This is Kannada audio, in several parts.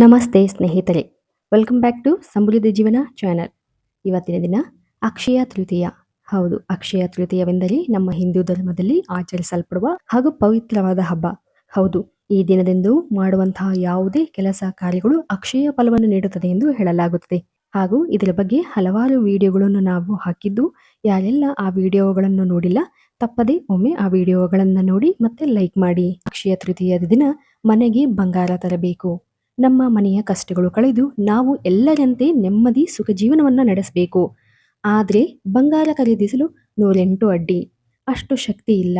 ನಮಸ್ತೆ ಸ್ನೇಹಿತರೆ. ವೆಲ್ಕಮ್ ಬ್ಯಾಕ್ ಟು ಸಮೃದ್ಧಿ ಜೀವನ ಚಾನಲ್ ಇವತ್ತಿನ ದಿನ ಅಕ್ಷಯ ತೃತೀಯ. ಹೌದು, ಅಕ್ಷಯ ತೃತೀಯವೆಂದರೆ ನಮ್ಮ ಹಿಂದೂ ಧರ್ಮದಲ್ಲಿ ಆಚರಿಸಲ್ಪಡುವ ಹಾಗೂ ಪವಿತ್ರವಾದ ಹಬ್ಬ. ಹೌದು, ಈ ದಿನದಿಂದ ಮಾಡುವಂತಹ ಯಾವುದೇ ಕೆಲಸ ಕಾರ್ಯಗಳು ಅಕ್ಷಯ ಫಲವನ್ನು ನೀಡುತ್ತದೆ ಎಂದು ಹೇಳಲಾಗುತ್ತದೆ. ಹಾಗೂ ಇದರ ಬಗ್ಗೆ ಹಲವಾರು ವಿಡಿಯೋಗಳನ್ನು ನಾವು ಹಾಕಿದ್ದು, ಯಾರೆಲ್ಲ ಆ ವಿಡಿಯೋಗಳನ್ನು ನೋಡಿಲ್ಲ, ತಪ್ಪದೆ ಒಮ್ಮೆ ಆ ವಿಡಿಯೋಗಳನ್ನು ನೋಡಿ ಮತ್ತೆ ಲೈಕ್ ಮಾಡಿ. ಅಕ್ಷಯ ತೃತೀಯದ ದಿನ ಮನೆಗೆ ಬಂಗಾರ ತರಬೇಕು. ನಮ್ಮ ಮನೆಯ ಕಷ್ಟಗಳು ಕಳೆದು ನಾವು ಎಲ್ಲರಂತೆ ನೆಮ್ಮದಿ ಸುಖ ಜೀವನವನ್ನು ನಡೆಸಬೇಕು. ಆದರೆ ಬಂಗಾರ ಖರೀದಿಸಲು ನೂರೆಂಟು ಅಡ್ಡಿ. ಅಷ್ಟು ಶಕ್ತಿ ಇಲ್ಲ.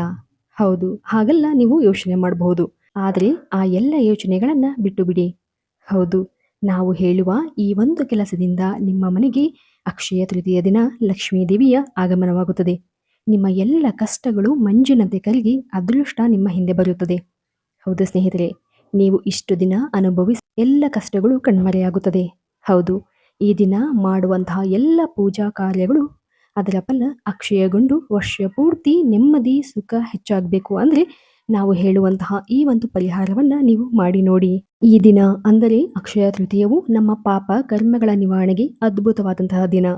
ಹೌದು, ಹಾಗೆಲ್ಲ ನೀವು ಯೋಚನೆ ಮಾಡಬಹುದು ಆದರೆ ಆ ಎಲ್ಲ ಯೋಚನೆಗಳನ್ನು ಬಿಟ್ಟು ಬಿಡಿ ಹೌದು, ನಾವು ಹೇಳುವ ಈ ಒಂದು ಕೆಲಸದಿಂದ ನಿಮ್ಮ ಮನೆಗೆ ಅಕ್ಷಯ ತೃತೀಯ ದಿನ ಲಕ್ಷ್ಮೀ ದೇವಿಯ ಆಗಮನವಾಗುತ್ತದೆ. ನಿಮ್ಮ ಎಲ್ಲ ಕಷ್ಟಗಳು ಮಂಜಿನಂತೆ ಕರಗಿ ಅದೃಷ್ಟ ನಿಮ್ಮ ಹಿಂದೆ ಬರುತ್ತದೆ. ಹೌದು ಸ್ನೇಹಿತರೆ ನೀವು ಇಷ್ಟು ದಿನ ಅನುಭವಿಸಿ ಎಲ್ಲ ಕಷ್ಟಗಳು ಕಣ್ಮರೆಯಾಗುತ್ತದೆ. ಹೌದು, ಈ ದಿನ ಮಾಡುವಂತಹ ಎಲ್ಲ ಪೂಜಾ ಕಾರ್ಯಗಳು ಅದರ ಫಲ ಅಕ್ಷಯಗೊಂಡು ವರ್ಷ ಪೂರ್ತಿ ನೆಮ್ಮದಿ ಸುಖ ಹೆಚ್ಚಾಗಬೇಕು ಅಂದರೆ ನಾವು ಹೇಳುವಂತಹ ಈ ಒಂದು ಪರಿಹಾರವನ್ನು ನೀವು ಮಾಡಿ ನೋಡಿ. ಈ ದಿನ ಅಂದರೆ ಅಕ್ಷಯ ತೃತೀಯವು ನಮ್ಮ ಪಾಪ ಕರ್ಮಗಳ ನಿವಾರಣೆಗೆ ಅದ್ಭುತವಾದಂತಹ ದಿನ.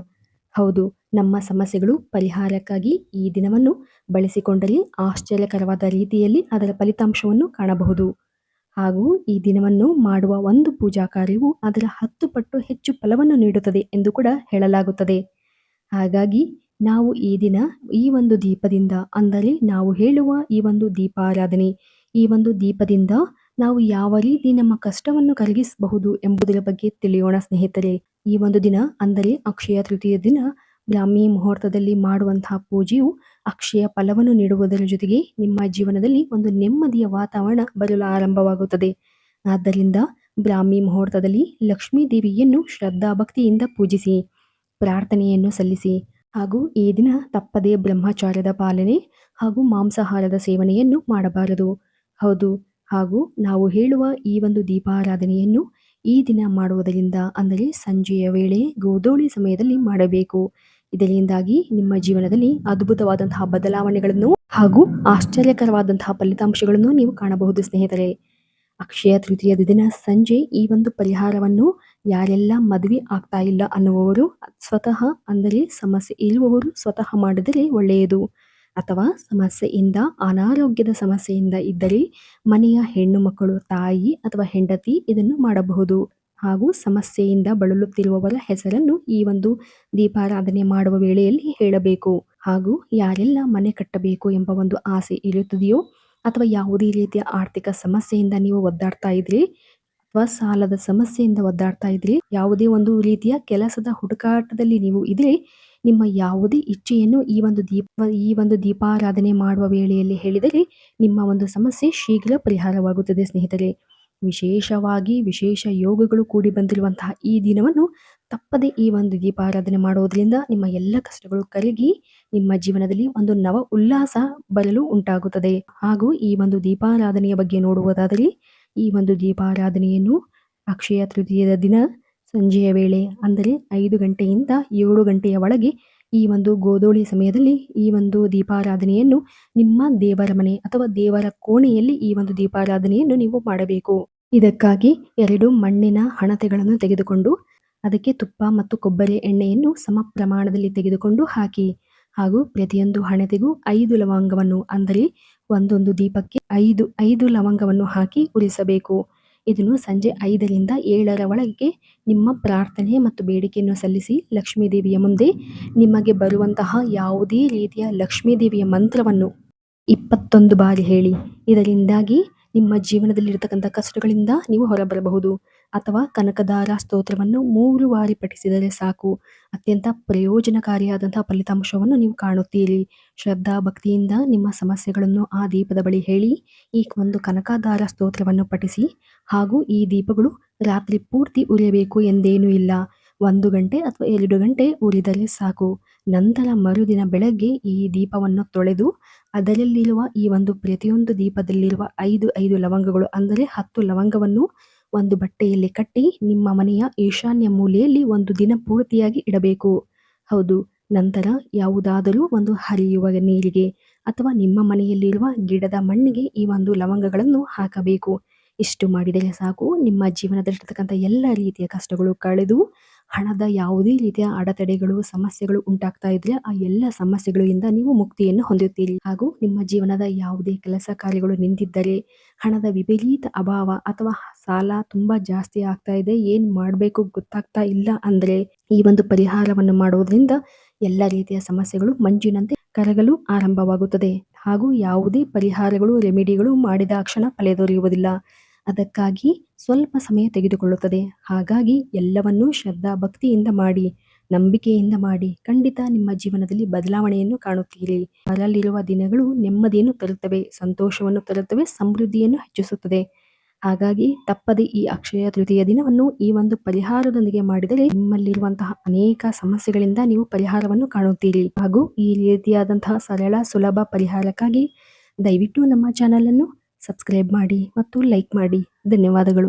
ಹೌದು, ನಮ್ಮ ಸಮಸ್ಯೆಗಳು ಪರಿಹಾರಕ್ಕಾಗಿ ಈ ದಿನವನ್ನು ಬಳಸಿಕೊಂಡರೆ ಆಶ್ಚರ್ಯಕರವಾದ ರೀತಿಯಲ್ಲಿ ಅದರ ಫಲಿತಾಂಶವನ್ನು ಕಾಣಬಹುದು. ಹಾಗೂ ಈ ದಿನವನ್ನು ಮಾಡುವ ಒಂದು ಪೂಜಾ ಕಾರ್ಯವು ಅದರ ಹತ್ತು ಪಟ್ಟು ಹೆಚ್ಚು ಫಲವನ್ನು ನೀಡುತ್ತದೆ ಎಂದು ಕೂಡ ಹೇಳಲಾಗುತ್ತದೆ. ಹಾಗಾಗಿ ನಾವು ಈ ದಿನ ಈ ಒಂದು ದೀಪದಿಂದ, ಅಂದರೆ ನಾವು ಹೇಳುವ ಈ ಒಂದು ದೀಪಾರಾಧನೆ, ಈ ಒಂದು ದೀಪದಿಂದ ನಾವು ಯಾವ ರೀತಿ ನಮ್ಮ ಕಷ್ಟವನ್ನು ಕರಗಿಸಬಹುದು ಎಂಬುದರ ಬಗ್ಗೆ ತಿಳಿಯೋಣ ಸ್ನೇಹಿತರೆ. ಈ ಒಂದು ದಿನ, ಅಂದರೆ ಅಕ್ಷಯ ತೃತೀಯ ದಿನ ಬ್ರಾಹ್ಮಿ ಮುಹೂರ್ತದಲ್ಲಿ ಮಾಡುವಂತಹ ಪೂಜೆಯು ಅಕ್ಷಯ ಫಲವನ್ನು ನೀಡುವುದರ ಜೊತೆಗೆ ನಿಮ್ಮ ಜೀವನದಲ್ಲಿ ಒಂದು ನೆಮ್ಮದಿಯ ವಾತಾವರಣ ಬರಲು ಆರಂಭವಾಗುತ್ತದೆ. ಆದ್ದರಿಂದ ಬ್ರಾಹ್ಮಿ ಮುಹೂರ್ತದಲ್ಲಿ ಲಕ್ಷ್ಮೀ ದೇವಿಯನ್ನು ಶ್ರದ್ಧಾ ಭಕ್ತಿಯಿಂದ ಪೂಜಿಸಿ, ಪ್ರಾರ್ಥನೆಯನ್ನು ಸಲ್ಲಿಸಿ ಹಾಗೂ ಈ ದಿನ ತಪ್ಪದೇ ಬ್ರಹ್ಮಚಾರ್ಯದ ಪಾಲನೆ ಹಾಗೂ ಮಾಂಸಾಹಾರದ ಸೇವನೆಯನ್ನು ಮಾಡಬಾರದು. ಹೌದು, ಹಾಗೂ ನಾವು ಹೇಳುವ ಈ ಒಂದು ದೀಪಾರಾಧನೆಯನ್ನು ಈ ದಿನ ಮಾಡುವುದರಿಂದ ಅಂದರೆ ಸಂಜೆಯ ವೇಳೆ ಗೋಧೂಳಿ ಸಮಯದಲ್ಲಿ ಮಾಡಬೇಕು. ಇದರಿಂದಾಗಿ ನಿಮ್ಮ ಜೀವನದಲ್ಲಿ ಅದ್ಭುತವಾದಂತಹ ಬದಲಾವಣೆಗಳನ್ನು ಹಾಗೂ ಆಶ್ಚರ್ಯಕರವಾದಂತಹ ಫಲಿತಾಂಶಗಳನ್ನು ನೀವು ಕಾಣಬಹುದು, ಸ್ನೇಹಿತರೆ. ಅಕ್ಷಯ ತೃತೀಯದ ದಿನ ಸಂಜೆ ಈ ಒಂದು ಪರಿಹಾರವನ್ನು ಯಾರೆಲ್ಲ ಮದುವೆ ಆಗ್ತಾ ಇಲ್ಲ ಅನ್ನುವವರು, ಸ್ವತಃ ಅಂದರೆ ಸಮಸ್ಯೆ ಇರುವವರು ಸ್ವತಃ ಮಾಡಿದರೆ ಒಳ್ಳೆಯದು. ಅಥವಾ ಸಮಸ್ಯೆಯಿಂದ, ಅನಾರೋಗ್ಯದ ಸಮಸ್ಯೆಯಿಂದ ಇದ್ದರೆ ಮನೆಯ ಹೆಣ್ಣು ಮಕ್ಕಳು, ತಾಯಿ ಅಥವಾ ಹೆಂಡತಿ ಇದನ್ನು ಮಾಡಬಹುದು. ಹಾಗೂ ಸಮಸ್ಯೆಯಿಂದ ಬಳಲುತ್ತಿರುವವರ ಹೆಸರನ್ನು ಈ ಒಂದು ದೀಪಾರಾಧನೆ ಮಾಡುವ ವೇಳೆಯಲ್ಲಿ ಹೇಳಬೇಕು. ಹಾಗೂ ಯಾರೆಲ್ಲ ಮನೆ ಕಟ್ಟಬೇಕು ಎಂಬ ಒಂದು ಆಸೆ ಇರುತ್ತದೆಯೋ ಅಥವಾ ಯಾವುದೇ ರೀತಿಯ ಆರ್ಥಿಕ ಸಮಸ್ಯೆಯಿಂದ ನೀವು ಒದ್ದಾಡ್ತಾ ಇದ್ರಿ, ಅಥವಾ ಸಾಲದ ಸಮಸ್ಯೆಯಿಂದ ಒದ್ದಾಡ್ತಾ ಇದ್ರಿ, ಯಾವುದೇ ಒಂದು ರೀತಿಯ ಕೆಲಸದ ಹುಡುಕಾಟದಲ್ಲಿ ನೀವು ಇದ್ರೆ, ನಿಮ್ಮ ಯಾವುದೇ ಇಚ್ಛೆಯನ್ನು ಈ ಒಂದು ದೀಪ, ಈ ಒಂದು ದೀಪಾರಾಧನೆ ಮಾಡುವ ವೇಳೆಯಲ್ಲಿ ಹೇಳಿದರೆ ನಿಮ್ಮ ಒಂದು ಸಮಸ್ಯೆ ಶೀಘ್ರ ಪರಿಹಾರವಾಗುತ್ತದೆ ಸ್ನೇಹಿತರೆ. ವಿಶೇಷವಾಗಿ ವಿಶೇಷ ಯೋಗಗಳು ಕೂಡಿ ಬಂದಿರುವಂತಹ ಈ ದಿನವನ್ನು ತಪ್ಪದೆ ಈ ಒಂದು ದೀಪಾರಾಧನೆ ಮಾಡುವುದರಿಂದ ನಿಮ್ಮ ಎಲ್ಲ ಕಷ್ಟಗಳು ಕರಗಿ ನಿಮ್ಮ ಜೀವನದಲ್ಲಿ ಒಂದು ನವ ಉಲ್ಲಾಸ ಬರಲು ಉಂಟಾಗುತ್ತದೆ. ಹಾಗೂ ಈ ಒಂದು ದೀಪಾರಾಧನೆಯ ಬಗ್ಗೆ ನೋಡುವುದಾದರೆ, ಈ ಒಂದು ದೀಪಾರಾಧನೆಯನ್ನು ಅಕ್ಷಯ ತೃತೀಯದ ದಿನ ಸಂಜೆಯ ವೇಳೆ, ಅಂದರೆ ಐದು ಗಂಟೆಯಿಂದ ಏಳು ಗಂಟೆಯ ಒಳಗೆ ಈ ಒಂದು ಗೋಧೂಳಿ ಸಮಯದಲ್ಲಿ ಈ ಒಂದು ದೀಪಾರಾಧನೆಯನ್ನು ನಿಮ್ಮ ದೇವರ ಮನೆ ಅಥವಾ ದೇವರ ಕೋಣೆಯಲ್ಲಿ ಈ ಒಂದು ದೀಪಾರಾಧನೆಯನ್ನು ನೀವು ಮಾಡಬೇಕು. ಇದಕ್ಕಾಗಿ ಎರಡು ಮಣ್ಣಿನ ಹಣತೆಗಳನ್ನು ತೆಗೆದುಕೊಂಡು ಅದಕ್ಕೆ ತುಪ್ಪ ಮತ್ತು ಕೊಬ್ಬರಿ ಎಣ್ಣೆಯನ್ನು ಸಮ ಪ್ರಮಾಣದಲ್ಲಿ ತೆಗೆದುಕೊಂಡು ಹಾಕಿ ಹಾಗೂ ಪ್ರತಿಯೊಂದು ಹಣತೆಗೂ ಐದು ಲವಂಗವನ್ನು ಅಂದರೆ ಒಂದೊಂದು ದೀಪಕ್ಕೆ ಐದು ಐದು ಲವಂಗವನ್ನು ಹಾಕಿ ಉರಿಸಬೇಕು. ಇದನ್ನು ಸಂಜೆ ಐದರಿಂದ ಏಳರ ಒಳಗೆ ನಿಮ್ಮ ಪ್ರಾರ್ಥನೆ ಮತ್ತು ಬೇಡಿಕೆಯನ್ನು ಸಲ್ಲಿಸಿ ಲಕ್ಷ್ಮೀದೇವಿಯ ಮುಂದೆ ನಿಮಗೆ ಬರುವಂತಹ ಯಾವುದೇ ರೀತಿಯ ಲಕ್ಷ್ಮೀದೇವಿಯ ಮಂತ್ರವನ್ನು ಇಪ್ಪತ್ತೊಂದು ಬಾರಿ ಹೇಳಿ. ಇದರಿಂದಾಗಿ ನಿಮ್ಮ ಜೀವನದಲ್ಲಿರತಕ್ಕಂಥ ಕಷ್ಟಗಳಿಂದ ನೀವು ಹೊರಬರಬಹುದು. ಅಥವಾ ಕನಕದಾರ ಸ್ತೋತ್ರವನ್ನು ಮೂರು ಬಾರಿ ಪಠಿಸಿದರೆ ಸಾಕು. ಅತ್ಯಂತ ಪ್ರಯೋಜನಕಾರಿಯಾದಂತಹ ಫಲಿತಾಂಶವನ್ನು ನೀವು ಕಾಣುತ್ತೀರಿ. ಶ್ರದ್ಧಾ ಭಕ್ತಿಯಿಂದ ನಿಮ್ಮ ಸಮಸ್ಯೆಗಳನ್ನು ಆ ದೀಪದ ಬಳಿ ಹೇಳಿ, ಈ ಒಂದು ಕನಕದಾರ ಸ್ತೋತ್ರವನ್ನು ಪಠಿಸಿ ಹಾಗೂ ಈ ದೀಪಗಳು ರಾತ್ರಿ ಪೂರ್ತಿ ಉರಿಯಬೇಕು ಎಂದೇನೂ ಇಲ್ಲ. ಒಂದು ಗಂಟೆ ಅಥವಾ ಎರಡು ಗಂಟೆ ಉರಿದರೆ ಸಾಕು. ನಂತರ ಮರುದಿನ ಬೆಳಗ್ಗೆ ಈ ದೀಪವನ್ನು ತೊಳೆದು ಅದರಲ್ಲಿರುವ ಈ ಒಂದು ಪ್ರತಿಯೊಂದು ದೀಪದಲ್ಲಿರುವ ಐದು ಐದು ಲವಂಗಗಳು ಅಂದರೆ ಹತ್ತು ಲವಂಗವನ್ನು ಒಂದು ಬಟ್ಟೆಯಲ್ಲಿ ಕಟ್ಟಿ ನಿಮ್ಮ ಮನೆಯ ಈಶಾನ್ಯ ಮೂಲೆಯಲ್ಲಿ ಒಂದು ದಿನ ಪೂರ್ತಿಯಾಗಿ ಇಡಬೇಕು. ಹೌದು, ನಂತರ ಯಾವುದಾದರೂ ಒಂದು ಹರಿಯುವ ನೀರಿಗೆ ಅಥವಾ ನಿಮ್ಮ ಮನೆಯಲ್ಲಿರುವ ಗಿಡದ ಮಣ್ಣಿಗೆ ಈ ಒಂದು ಲವಂಗಗಳನ್ನು ಹಾಕಬೇಕು. ಇಷ್ಟು ಮಾಡಿದರೆ ಸಾಕು. ನಿಮ್ಮ ಜೀವನದಲ್ಲಿರ್ತಕ್ಕಂಥ ಎಲ್ಲ ರೀತಿಯ ಕಷ್ಟಗಳು ಕಳೆದು, ಹಣದ ಯಾವುದೇ ರೀತಿಯ ಅಡೆತಡೆಗಳು, ಸಮಸ್ಯೆಗಳು ಉಂಟಾಗ್ತಾ ಇದ್ರೆ ಆ ಎಲ್ಲ ಸಮಸ್ಯೆಗಳಿಂದ ನೀವು ಮುಕ್ತಿಯನ್ನು ಹೊಂದುತ್ತೀರಿ. ಹಾಗೂ ನಿಮ್ಮ ಜೀವನದ ಯಾವುದೇ ಕೆಲಸ ಕಾರ್ಯಗಳು ನಿಂತಿದ್ದರೆ, ಹಣದ ವಿಪರೀತ ಅಭಾವ ಅಥವಾ ಸಾಲ ತುಂಬಾ ಜಾಸ್ತಿ ಆಗ್ತಾ ಇದೆ. ಏನ್ ಮಾಡಬೇಕು ಗೊತ್ತಾಗ್ತಾ ಇಲ್ಲ ಅಂದ್ರೆ ಈ ಒಂದು ಪರಿಹಾರವನ್ನು ಮಾಡುವುದರಿಂದ ಎಲ್ಲ ರೀತಿಯ ಸಮಸ್ಯೆಗಳು ಮಂಜಿನಂತೆ ಕರಗಲು ಆರಂಭವಾಗುತ್ತದೆ. ಹಾಗೂ ಯಾವುದೇ ಪರಿಹಾರಗಳು, ರೆಮಿಡಿಗಳು ಮಾಡಿದಾಕ್ಷಣ ಫಲ ದೊರೆಯುವುದಿಲ್ಲ. ಅದಕ್ಕಾಗಿ ಸ್ವಲ್ಪ ಸಮಯ ತೆಗೆದುಕೊಳ್ಳುತ್ತದೆ. ಹಾಗಾಗಿ ಎಲ್ಲವನ್ನೂ ಶ್ರದ್ಧಾ ಭಕ್ತಿಯಿಂದ ಮಾಡಿ, ನಂಬಿಕೆಯಿಂದ ಮಾಡಿ ಖಂಡಿತ ನಿಮ್ಮ ಜೀವನದಲ್ಲಿ ಬದಲಾವಣೆಯನ್ನು ಕಾಣುತ್ತೀರಿ. ಬರಲಿರುವ ದಿನಗಳು ನೆಮ್ಮದಿಯನ್ನು ತರುತ್ತವೆ, ಸಂತೋಷವನ್ನು ತರುತ್ತವೆ, ಸಮೃದ್ಧಿಯನ್ನು ಹೆಚ್ಚಿಸುತ್ತದೆ. ಹಾಗಾಗಿ ತಪ್ಪದೆ ಈ ಅಕ್ಷಯ ತೃತೀಯ ದಿನವನ್ನು ಈ ಒಂದು ಪರಿಹಾರದೊಂದಿಗೆ ಮಾಡಿದರೆ ನಿಮ್ಮಲ್ಲಿರುವಂತಹ ಅನೇಕ ಸಮಸ್ಯೆಗಳಿಂದ ನೀವು ಪರಿಹಾರವನ್ನು ಕಾಣುತ್ತೀರಿ. ಹಾಗೂ ಈ ರೀತಿಯಾದಂತಹ ಸರಳ ಸುಲಭ ಪರಿಹಾರಕ್ಕಾಗಿ ದಯವಿಟ್ಟು ನಮ್ಮ ಚಾನಲ್ ಅನ್ನು ಸಬ್ಸ್ಕ್ರೈಬ್ ಮಾಡಿ ಮತ್ತು ಲೈಕ್ ಮಾಡಿ. ಧನ್ಯವಾದಗಳು.